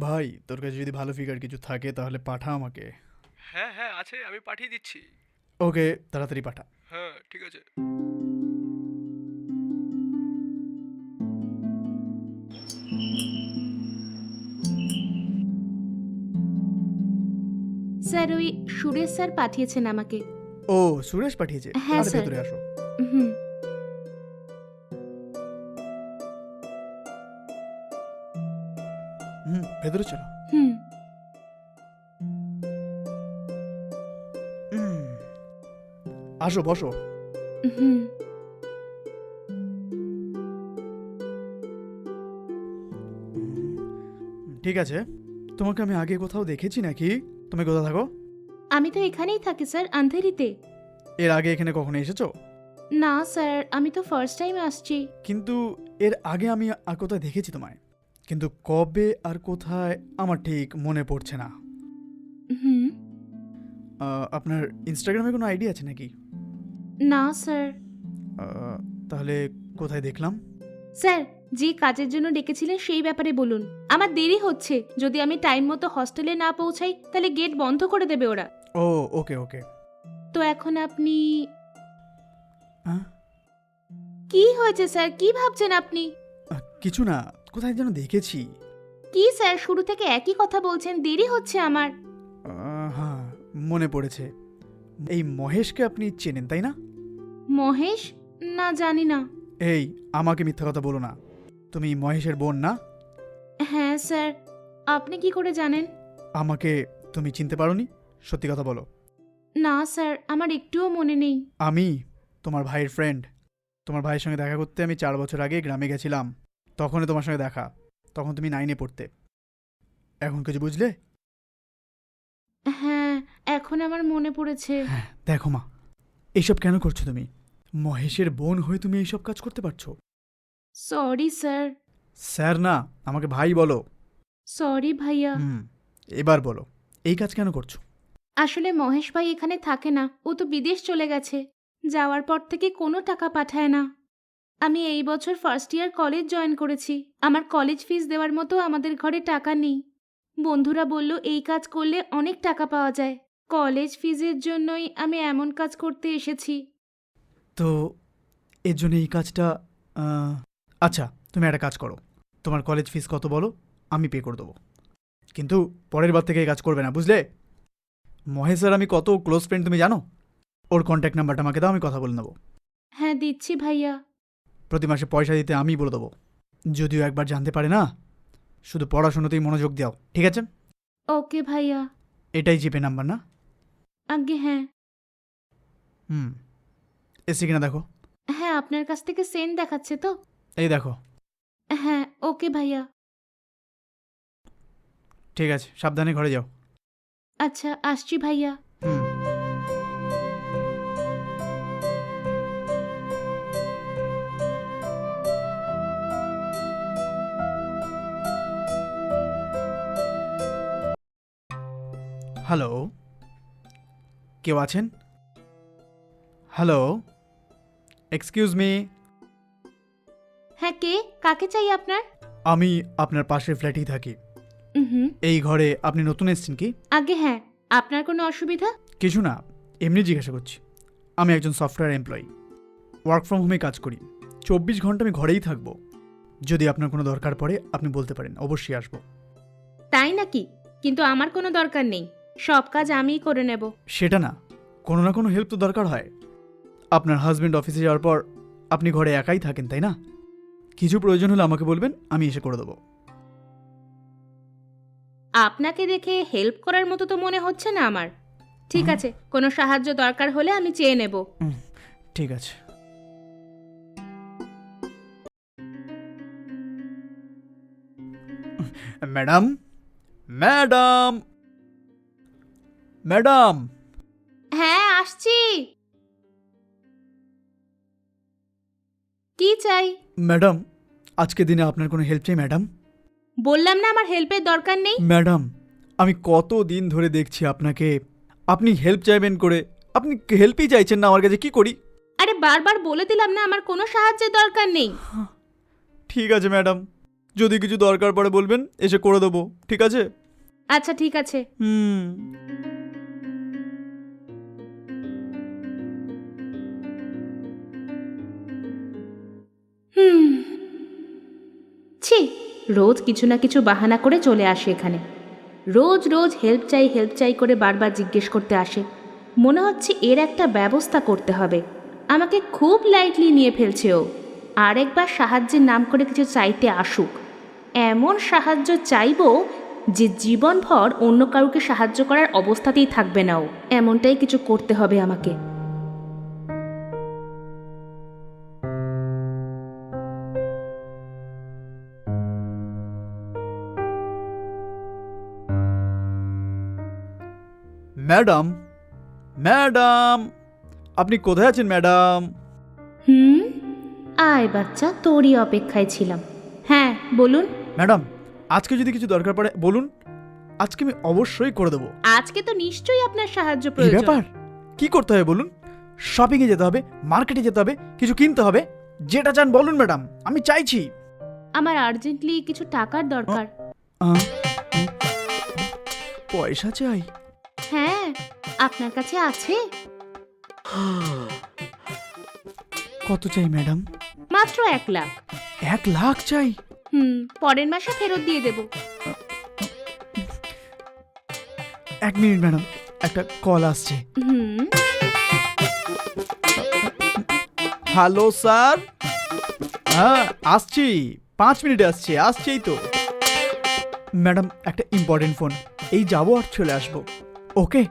ভাই তোর কাছে যদি ভালো ফিগার কিছু থাকে তাহলে পাঠা আমাকে। হ্যাঁ হ্যাঁ আছে আমি পাঠিয়ে দিচ্ছি। ওকে তাড়াতাড়ি পাঠা। হ্যাঁ ঠিক আছে। স্যার ওই সুরেশ স্যার পাঠিয়েছেন আমাকে। ও সুরেশ পাঠিয়েছে? হ্যাঁ, আরে স্যার। ভেতরে আসো। হুম। হুম ভেতরে চলো হুম। আসো বসো হুম ঠিক আছে। তোমাকে আমি আগে কোথাও দেখেছি নাকি? তুমি কোথাও থাকো? আমি তো এখানেই থাকি স্যার আন্ধেরিতে। এর আগে এখানে কখনো এসেছ? না স্যার আমি তো ফার্স্ট টাইম আসছি। কিন্তু এর আগে আমি আর কোথায় দেখেছি তোমায়? কিন্তু কবে আর কোথায় আমার ঠিক মনে পড়ছে না। হুম। আহ, আপনার ইনস্টাগ্রামে কোনো আইডি আছে নাকি? না স্যার। আহ, তাহলে কোথায় দেখলাম? স্যার যে কাজের জন্য ডেকেছিলেন সেই ব্যাপারে বলুন। আমার দেরি হচ্ছে। যদি আমি টাইম মতো হস্টেলে না পৌঁছাই তাহলে গেট বন্ধ করে দেবে ওরা। ও ওকে ওকে। তো এখন আপনি হ্যাঁ কি হয়েছে স্যার? কি ভাবছেন আপনি? আহ, কিছু না। কোথায় যেন দেখেছি। কি স্যার শুরু থেকে একই কথা বলছেন দেরি হচ্ছে আমার। আহ, হ্যাঁ মনে পড়েছে। এই মহেশকে আপনি চেনেন তাই না? মহেশ? না জানি না। এই আমাকে মিথ্যা কথা বলো না। তুমি মহেশের বোন না? হ্যাঁ স্যার। আপনি কি করে জানেন? আমাকে তুমি চিনতে পারোনি? সত্যি কথা বলো। না স্যার আমার একটুও মনে নেই। আমি তোমার ভাইয়ের ফ্রেন্ড তোমার ভাইয়ের সঙ্গে দেখা করতে আমি চার বছর আগে গ্রামে গেছিলাম। তখনই তোমার সঙ্গে দেখা। তখন তুমি নাইনে পড়তে। এখন কিছু বুঝলে? হ্যাঁ এখন আমার মনে পড়েছে। হ্যাঁ দেখো মা এইসব কেন করছ তুমি? মহেশের বোন হয়ে তুমি এইসব কাজ করতে পারছ? সরি স্যার স্যার না আমাকে ভাই বলো। সরি ভাইয়া। হুম এবার বলো এই কাজ কেন করছ? আসলে মহেশ ভাই এখানে থাকে না ও তো বিদেশ চলে গেছে। যাওয়ার পর থেকে কোনো টাকা পাঠায় না। আমি এই বছর ফার্স্ট ইয়ার কলেজ জয়েন করেছি। আমার কলেজ ফিস দেওয়ার মতো আমাদের ঘরে টাকা নেই। বন্ধুরা বলল এই কাজ করলে অনেক টাকা পাওয়া যায়। কলেজ ফিজের জন্যই আমি এমন কাজ করতে এসেছি। তো এর জন্য এই কাজটা আহ, আচ্ছা তুমি একটা কাজ করো। তোমার কলেজ ফিস কত বলো? আমি পে করে দেবো। কিন্তু পরের বার থেকে এই কাজ করবে না বুঝলে? মহেশ স্যার আমি কত ক্লোজ ফ্রেন্ড তুমি জানো? ওর কন্ট্যাক্ট নাম্বারটা আমাকে দাও আমি কথা বলে নেব। হ্যাঁ দিচ্ছি ভাইয়া। প্রতি মাসে পয়সা দিতে আমি বলে দেবো। যদিও একবার জানতে পারে না শুধু পড়াশোনাতেই মনোযোগ দাও ঠিক আছে? ওকে ভাইয়া। এটাই জিপে নাম্বার না? আগে হ্যাঁ। হুম এসি কিনা দেখো। হ্যাঁ আপনার কাছ থেকে সেন্ড দেখাচ্ছে তো? এই দেখো। হ্যাঁ ওকে ভাইয়া। ঠিক আছে সাবধানে ঘরে যাও। আচ্ছা আসছি ভাইয়া। হ্যালো। কেউ আছেন? হ্যালো। এক্সকিউজ মি হ্যাঁ কে? কাকে চাই আপনার? আমি আপনার পাশের ফ্ল্যাটেই থাকি। হুম এই ঘরে আপনি নতুন এসেছেন কি? আগে হ্যাঁ। আপনার কোনো অসুবিধা? কিছু না এমনি জিজ্ঞাসা করছি। আমি একজন সফটওয়্যার এমপ্লয়ি। ওয়ার্ক ফ্রম হোমে কাজ করি। চব্বিশ ঘণ্টা আমি ঘরেই থাকব। যদি আপনার কোনো দরকার পড়ে আপনি বলতে পারেন। অবশ্যই আসব। তাই নাকি? কিন্তু আমার কোনো দরকার নেই। সব কাজ আমিই করে নেব। সেটা না কোনো না কোনো হেল্প তো দরকার হয়। আপনার হাজব্যান্ড অফিসে যাওয়ার পর আপনি ঘরে একাই থাকেন তাই না? কিছু প্রয়োজন হলে আমাকে বলবেন আমি এসে করে দেবো। আপনাকে দেখে হেল্প করার মতো তো মনে হচ্ছে না আমার। ঠিক আছে কোনো সাহায্য দরকার হলে আমি চেয়ে নেব। ঠিক আছে। Madam madam! ম্যাডাম। হ্যাঁ আসছি। কি চাই? ম্যাডাম আজকে দিনে আপনার কোনো হেল্প চাই ম্যাডাম? বললাম না আমার হেল্পের দরকার নেই। ম্যাডাম আমি কত দিন ধরে দেখছি আপনাকে। আপনি হেল্প চাইবেন করে আপনি হেল্পই চাইছেন না আমার কাছে কি করি? আরে বারবার বলে দিলাম না আমার কোনো সাহায্যের দরকার নেই। ঠিক আছে ম্যাডাম। যদি কিছু দরকার পড়ে বলবেন এসে করে দেবো ঠিক আছে? আচ্ছা ঠিক আছে। হুম হুম। রোজ কিছু না কিছু বাহানা করে চলে আসে এখানে। রোজ রোজ হেল্প চাই হেল্প চাই করে বারবার জিজ্ঞেস করতে আসে। মনে হচ্ছে এর একটা ব্যবস্থা করতে হবে। আমাকে খুব লাইটলি নিয়ে ফেলছে ও। আরেকবার সাহায্যের নাম করে কিছু চাইতে আসুক। এমন সাহায্য চাইব যে জীবনভর অন্য কাউকে সাহায্য করার অবস্থাতেই থাকবে না ও। এমনটাই কিছু করতে হবে আমাকে। ম্যাডাম ম্যাডাম আপনি কোথায় আছেন ম্যাডাম? হুম আয় বাচ্চা তোরই অপেক্ষায় ছিলাম। হ্যাঁ বলুন। ম্যাডাম আজকে যদি কিছু দরকার পড়ে বলুন। আজকে আমি অবশ্যই করে দেবো। আজকে তো নিশ্চয়ই আপনার সাহায্য এই প্রয়োজন। ব্যাপার? কি করতে হবে বলুন? শপিংয়ে যেতে হবে মার্কেটে যেতে হবে কিছু কিনতে হবে। যেটা চান বলুন ম্যাডাম আমি চাইছি। আমার আর্জেন্টলি কিছু টাকার দরকার। আহ, পয়সা চাই? হ্যাঁ আপনার কাছে আছে। কত চাই ম্যাডাম? মাত্র এক লাখ। এক লাখ চাই? হুম পরের মাসে ফেরত দিয়ে দেব। এক মিনিট ম্যাডাম একটা কল আসছে। হুম। Hello sir. হ্যাঁ আসছি। পাঁচ মিনিটে আসছি আসছেই তো। ম্যাডাম একটা ইম্পর্টেন্ট ফোন এই যাব আর চলে আসব। ওকে।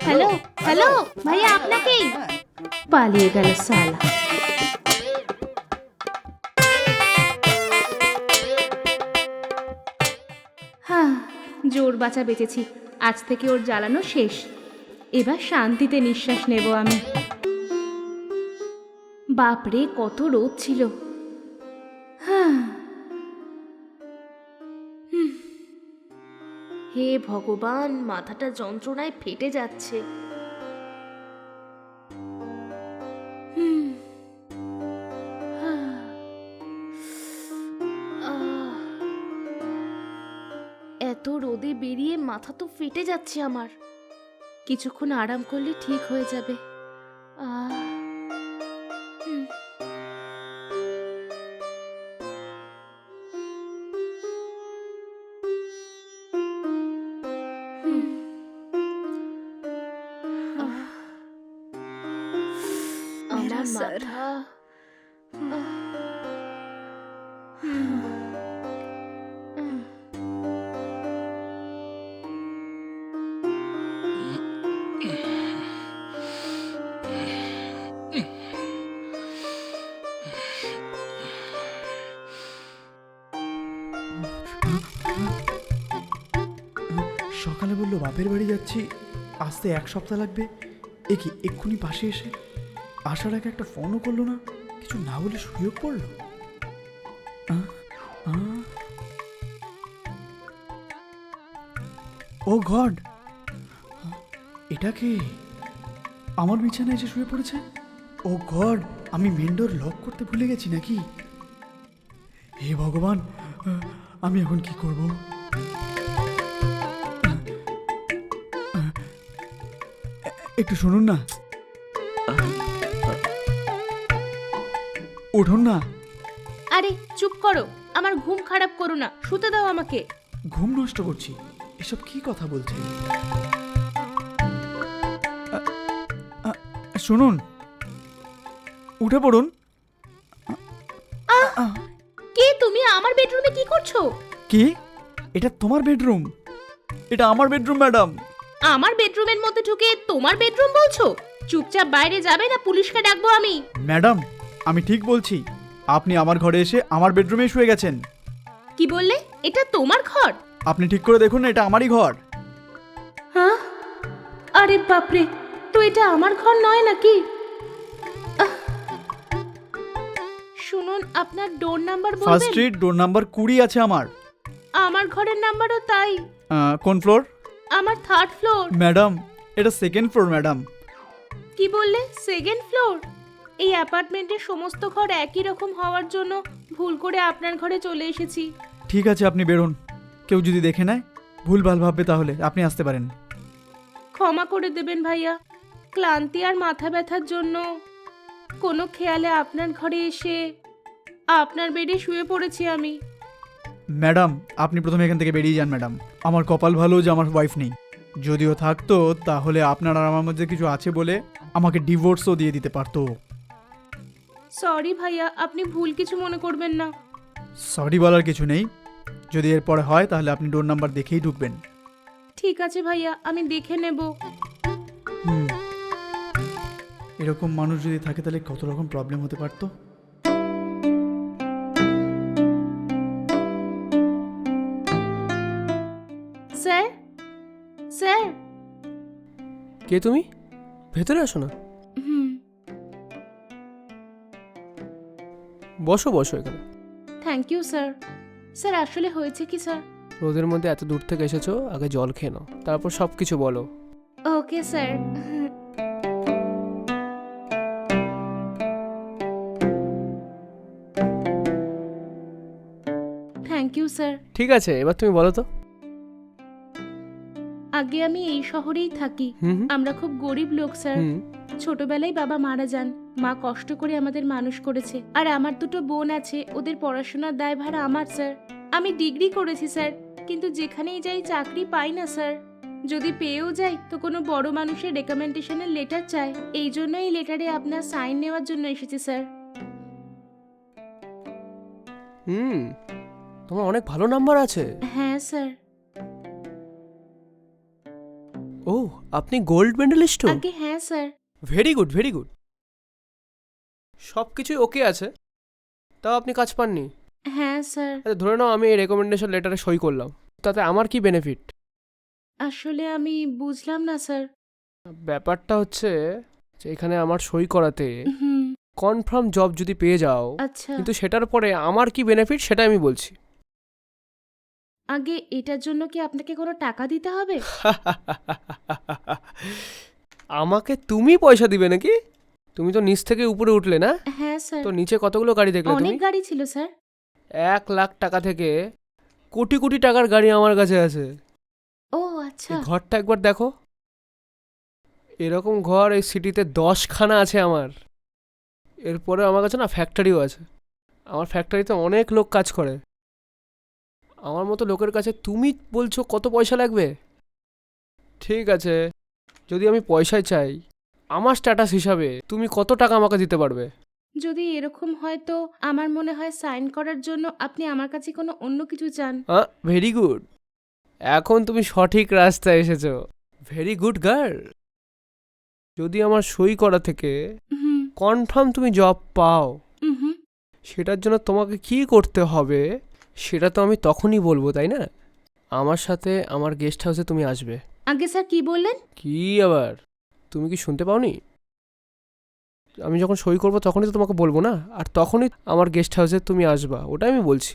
হ্যালো হ্যালো, ভাইয়া আপনাকেই পালিয়ে গেল সালা। হ্যাঁ জোর বাঁচা বেঁচেছি। আজ থেকে ওর জ্বালানো শেষ। এবার শান্তিতে নিঃশ্বাস নেব আমি। বাপরে, কত রোদ ছিল। হে ভগবান, মাথাটা যন্ত্রণায় ফেটে যাচ্ছে। এত রোদে বেরিয়ে মাথা তো ফেটে যাচ্ছে আমার। কিছুক্ষণ আরাম করলে ঠিক হয়ে যাবে। হুম। সকালে বলল বাপের বাড়ি যাচ্ছি আসতে এক সপ্তাহ লাগবে এ কি, এক্ষুনি পাশে এসে আসার আগে একটা ফোনও করল না। কিছু না বলে সুযোগ পড়ল। Oh god! এটা কে? আমার বিছানায় এসে শুয়ে পড়েছে? Oh god! আমি মেন্ডোর লক করতে ভুলে গেছি নাকি? হে ভগবান! আমি এখন কি করব? একটু শুনুন না। উঠুন না। আরে চুপ করো। আমার ঘুম খারাপ করো না। শুতে দাও আমাকে। ঘুম নষ্ট করছি। এসব কি কথা বলছে আ- আ- শুনুন। উঠে পড়ুন। কে তুমি? আমার বেডরুমে কি করছ? কি? এটা তোমার বেডরুম। এটা আমার বেডরুম ম্যাডাম। আমার বেডরুমের মধ্যে ঢুকে তোমার বেডরুম বলছো? চুপচাপ বাইরে যাবে না পুলিশকে ডাকবো আমি। ম্যাডাম আমি ঠিক বলছি আপনি আমার ঘরে এসে আমার বেডরুমে শুয়ে গেছেন। কি বললে? এটা তোমার ঘর? আপনি ঠিক করে দেখুন না এটা আমারই ঘর। হ্যাঁ? আরে বাপরে তো এটা আমার ঘর নয় নাকি। শুনুন আপনার ডোর নাম্বার ফার্স্ট বলবেন স্ট্রিট ডোর নাম্বার কুড়ি আছে আমার। আমার ঘরের নাম্বারও তাই। আহ, কোন ফ্লোর আমার থার্ড ফ্লোর ম্যাডাম এটা সেকেন্ড ফ্লোর ম্যাডাম। কি বললে? সেকেন্ড ফ্লোর এই অ্যাপার্টমেন্টের সমস্ত ঘর একই রকম হওয়ার জন্য ভুল করে আপনার ঘরে চলে এসেছি। ঠিক আছে আপনি বেরোন। কেউ যদি দেখে নেয় ভুলভাল ভাববে তাহলে আপনি আসতে পারেন। ক্ষমা করে দেবেন ভাইয়া। ক্লান্তি আর মাথা ব্যথার জন্য কোনো খেয়ালে আপনার ঘরে এসে আপনার বেডে শুয়ে পড়েছি আমি। ম্যাডাম আপনি প্রথমে এখান থেকে বেরিয়ে যান ম্যাডাম। আমার কপাল ভালো যে আমার ওয়াইফ নেই। যদিও থাকতো তাহলে আপনার আর আমার মধ্যে কিছু আছে বলে আমাকে ডিভোর্সও দিয়ে দিতে পারতো। সরি ভাইয়া আপনি ভুল কিছু মনে করবেন না। সরি বলার কিছু নেই। যদি এরপরে হয় তাহলে আপনি ডোর নাম্বার দেখেই ঢুকবেন। ঠিক আছে ভাইয়া আমি দেখে নেব। হুম। এরকম মানুষ যদি থাকে তাহলে কত রকম প্রবলেম হতে পারতো? স্যার? স্যার? কে তুমি? ভেতরে আসো না। হুম। বসো বসো এখানে। থ্যাংক ইউ স্যার স্যার আসলে হয়েছে কি স্যার রোদের মধ্যে এত দূর থেকে এসেছ আগে জল খেয়ে নাও তারপর সব কিছু বলো। Okay sir thank you sir ঠিক আছে এবার তুমি বলো তো। আগে আমি এই শহরেই থাকি। হুম হুম, আমরা খুব গরিব লোক স্যার হুম। ছোটবেলায় বাবা মারা যান। মা কষ্ট করে আমাদের মানুষ করেছে। আর আমার দুটো বোন আছে ওদের পড়াশোনার দায়ভার আমার স্যার। আমি ডিগ্রি করেছি স্যার কিন্তু যেখানেই যাই চাকরি পাই না স্যার। যদি পেয়েও যাই তো কোনো বড় মানুষের রেকমেন্ডেশনের লেটার চাই। এই জন্য এই লেটারে আপনার সাইন নেওয়ার জন্য এসেছি স্যার। হুম তোমার অনেক ভালো নাম্বার আছে। হ্যাঁ স্যার। ও আপনি গোল্ড মেডেলিস্ট আগে হ্যাঁ sir. Very good very good সব কিছুই ওকে আছে। তাও আপনি কাজ পাননি? হ্যাঁ স্যার। আচ্ছা ধরে নাও আমি এই রেকমেন্ডেশন লেটারে সই করলাম। তাতে আমার কি বেনিফিট আসলে আমি বুঝলাম না স্যার। ব্যাপারটা হচ্ছে যে এখানে আমার সই করাতে হুম। কনফার্ম জব যদি পেয়ে যাও আচ্ছা। কিন্তু সেটার পরে আমার কি বেনিফিট সেটা আমি বলছি। আগে এটার জন্য কি আপনাকে কোনো টাকা দিতে হবে? আমাকে তুমি পয়সা দিবে নাকি? তুমি তো নিচ থেকে উপরে উঠলে না? হ্যাঁ স্যার। তো নিচে কতগুলো গাড়ি দেখলে অনেক তুমি? গাড়ি ছিল স্যার। এক লাখ টাকা থেকে কোটি কোটি টাকার গাড়ি আমার কাছে আছে। ও আচ্ছা। এই ঘরটা একবার দেখো। এরকম ঘর এই সিটিতে দশখানা আছে আমার। এরপরে আমার কাছে না ফ্যাক্টরিও আছে। আমার ফ্যাক্টরিতে অনেক লোক কাজ করে। আমার মতো লোকের কাছে তুমি বলছো কত পয়সা লাগবে? ঠিক আছে। যদি আমি পয়সায় চাই আমার স্ট্যাটাস হিসাবে তুমি কত টাকা আমাকে দিতে পারবে? যদি এরকম হয় তো আমার মনে হয় সাইন করার জন্য আপনি আমার কাছে কোনো অন্য কিছু চান। হ্যাঁ ভেরি গুড এখন তুমি সঠিক রাস্তায় এসেছ। ভেরি গুড গার্ল যদি আমার সই করা থেকে হুম কনফার্ম তুমি জব পাও হুম সেটার জন্য তোমাকে কি করতে হবে সেটা তো আমি তখনই বলব তাই না? আমার সাথে আমার গেস্ট হাউসে তুমি আসবে। আগে স্যার কি বললেন? কি আবার? তুমি কি শুনতে পাওনি? আমি যখন সই করব তখনই তো তোমাকে বলব না? আর তখনই আমার গেস্ট হাউসে তুমি আসবা ওটা আমি বলছি।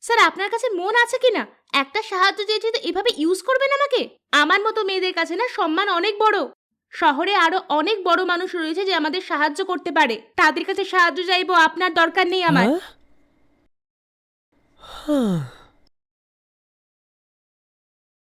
স্যার আপনার কাছে মন আছে কি না? একটা সাহায্য চেয়েছি তো এভাবে ইউজ করবেন আমাকে? আমার মতো মেয়েদের কাছে না সম্মান অনেক বড়। শহরে আরও অনেক বড় মানুষ রয়েছে যে আমাদের সাহায্য করতে পারে। তাদের কাছে সাহায্য চাইব আপনার দরকার নেই আমার। হ্যাঁ? হ্যাঁ।